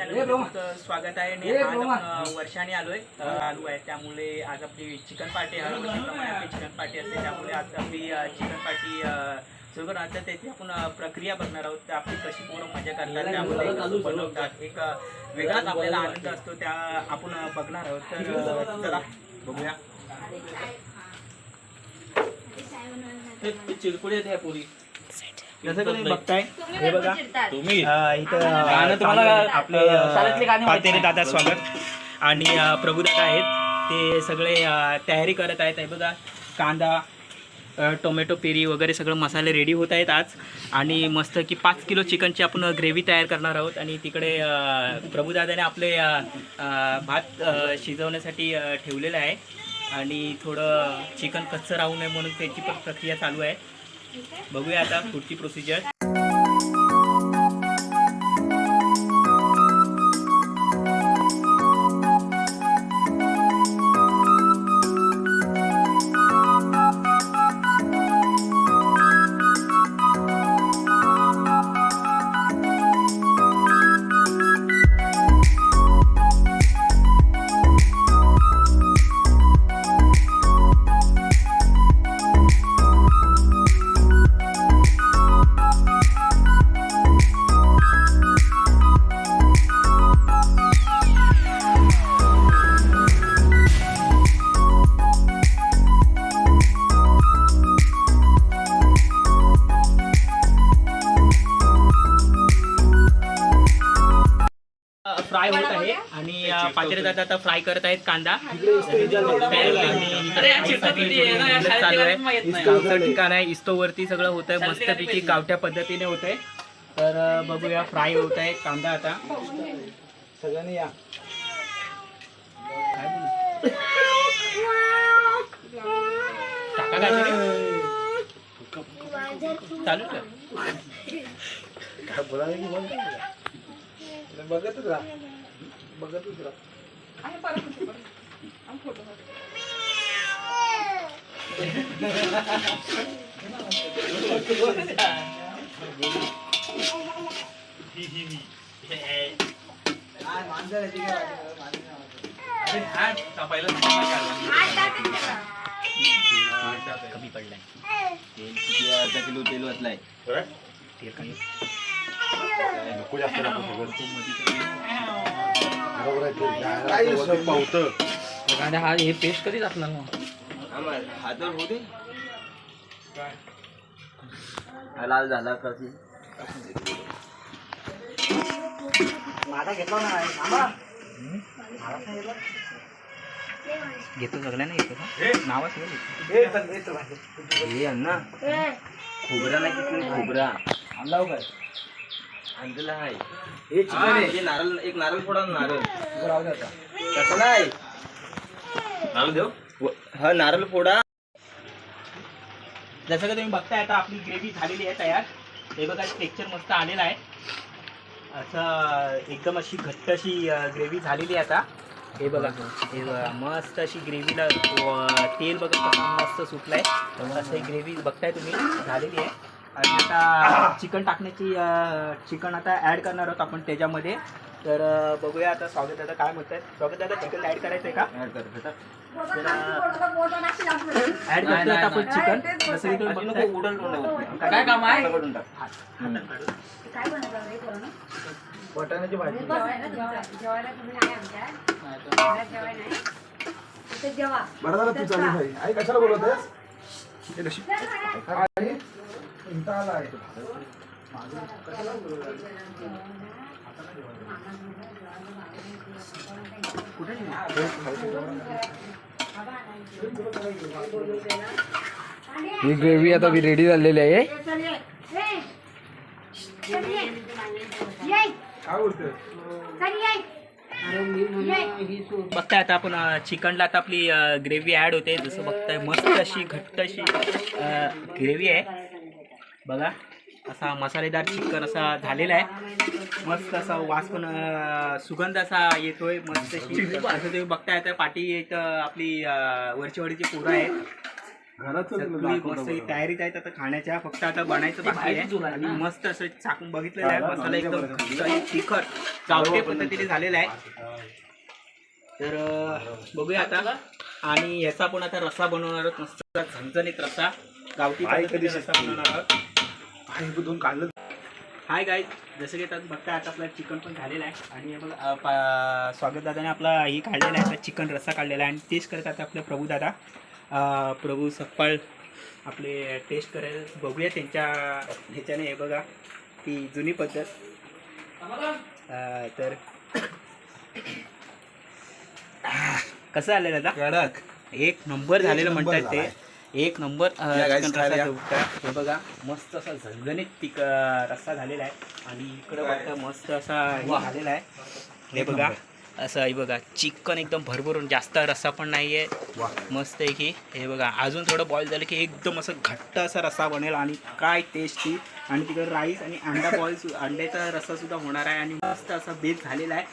स्वागत आहे. आणि आज वर्षाने आलोय. आलो आहे. त्यामुळे आज आपली चिकन पार्टी हर वर्षीप्रमाणे आपली चिकन पार्टी असते. त्यामुळे आज आपली चिकन पार्टी सुरू करणार. तर त्याची आपण प्रक्रिया बघणार आहोत. तर आपली कशी पोरं मजा करतात. त्यामध्ये बनवतात. एक वेगळाच आपल्याला आनंद असतो. त्या आपण बघणार आहोत. तर चला बघूया. चिरकुडे आहेत ह्या पुरी. जसं का तुम्ही बघताय? हे बघा. तुम्ही. अ, इथं गाणं तुम्हाला आपले शाळेतली गाणी माहिती दादा स्वागत. आणि अ, प्रभुदादा आहेत? ते सगळे अ, तयारी करत आहेत. हे बघा कांदा अ, टोमॅटो पेरी वगैरे सगळं मसाले रेडी होत आहेत आज. आणि मस्त की पाच किलो चिकनची आपण ग्रेव्ही तयार करणार आहोत. आणि तिकडे अ, प्रभुदादाने आपले अ, अ, भात अ, शिजवण्यासाठी अ, ठेवलेलं आहे. आणि थोडं चिकन कच्चं राहू नये म्हणून त्याची पण प्रक्रिया चालू आहे. बघूया आता पुढची प्रोसिजर फ्राय होत आहे आणि अ, पातेरे दादा आता फ्राय करत आहेत कांदा चालू आहे गावचं ठिकाण आहे इस्तोवरती सगळं होत आहे मस्तपैकी गावठ्या पद्धतीने होत आहे तर बघूया फ्राय होत आहे कांदा आता सगळ्यांनी या? चालू बघतच राहा. बघतच राहा. अरे हा कापायला कमी पडलाय. तेल अर्धा किलो तेल वाचलाय तेल कमी. नको जास्त नको सगळं पावतं हा हे पेस्ट कधी टाकणार मग? हातावर होते लाल झाला कशी घेतो सगळ्यांना घेतो. का नाव हे अण्णा खोबरा नाही किती खोबरा आणला हो काय? आणलेला आहे. हे चिकन हे नारळ एक नारळ फोडा ना नारळ. कसं नाही. नारळ देऊ? हा नारळ फोडा. जसं का तुम्ही बघताय आता आपली ग्रेव्ही झालेली आहे तयार. हे बघा टेक्चर मस्त आलेलं आहे. असं एकदम अशी घट्ट अशी ग्रेव्ही झालेली आहे आता. हे बघा हे बघा मस्त अशी ग्रेव्हीला तेल बघा कसं मस्त सुटलंय. असं ग्रेव्ही बघताय तुम्ही झालेली आहे. आणि आता चिकन टाकण्याची चिकन आता ॲड करणार आहोत आपण त्याच्यामध्ये. तर बघूया आता स्वागत दादा काय म्हणतात स्वागत दादा चिकन ॲड करायचं आहे का? ऍड कर बेटा. ॲड करतो आता आपण चिकन तोंडावर. काय काम आहे? वाटाण्याची भाजी. बरं झालं तू चालू भाई आई कशाला बोलत हे आला आहे ही ग्रेव्ही आता रेडी झालेली आहे. बघताय आता आपण चिकनला आता आपली ग्रेव्ही ॲड होते. जसं बघताय मस्त अशी घट्ट अशी ग्रेव्ही आहे. बघा असा मसालेदार चिकन असा झालेला आहे. मस्त असा वास पण सुगंध असा येतोय मस्त असं तुम्ही बघताय आता पाठी इथं आपली अ, वरची वडीची पोरं आहेत. दाखवतो मस्त. तयारीत आहेत आता खाण्याच्या फक्त आता बनायचं बाकी आहे. आहे? मस्त असं चाकून बघितलेलं आहे मसाला एकदम तिखट गावठी पद्धतीने झालेला आहे. तर बघूया आता. आणि याचा पण आता रस्सा बनवणार आहोत मस्त झणझणीत रस्सा. गावठी रस्सा बनवणार आहोत. दोन काढलं हाय गाय जसं की आता बघता आता आपला चिकन पण झालेलं आहे. आणि पा- स्वागत दादाने आपला हे काढलेला आहे आता चिकन रस्सा काढलेला आहे. आणि टेस्ट करत आता आपले प्रभू दादा. प्रभू सपकाळ आपले टेस्ट करायला बघूया त्यांच्या ह्याच्याने हे बघा ती जुनी पद्धत. अं, तर कसं आलं दादा? कडक. एक नंबर झालेलं म्हणतात ते. एक नंबर चिकन रस्सा. हे बघा मस्त असा झणझणीत अं, रस्सा झालेला आहे. आणि इकडं बघता मस्त असा झालेला आहे. हे बघा असं हे बघा चिकन एकदम भरभरून जास्त रस्सा पण नाही आहे मस्त आहे की. हे बघा अजून थोडं बॉईल झालं की एकदम असं घट्ट असा रस्सा बनेल आणि काय टेस्टी आणि तिकडे राईस आणि अंडा बॉईल अंड्याचा रस्सा सुद्धा होणार आहे आणि मस्त असा बेस झालेला आहे.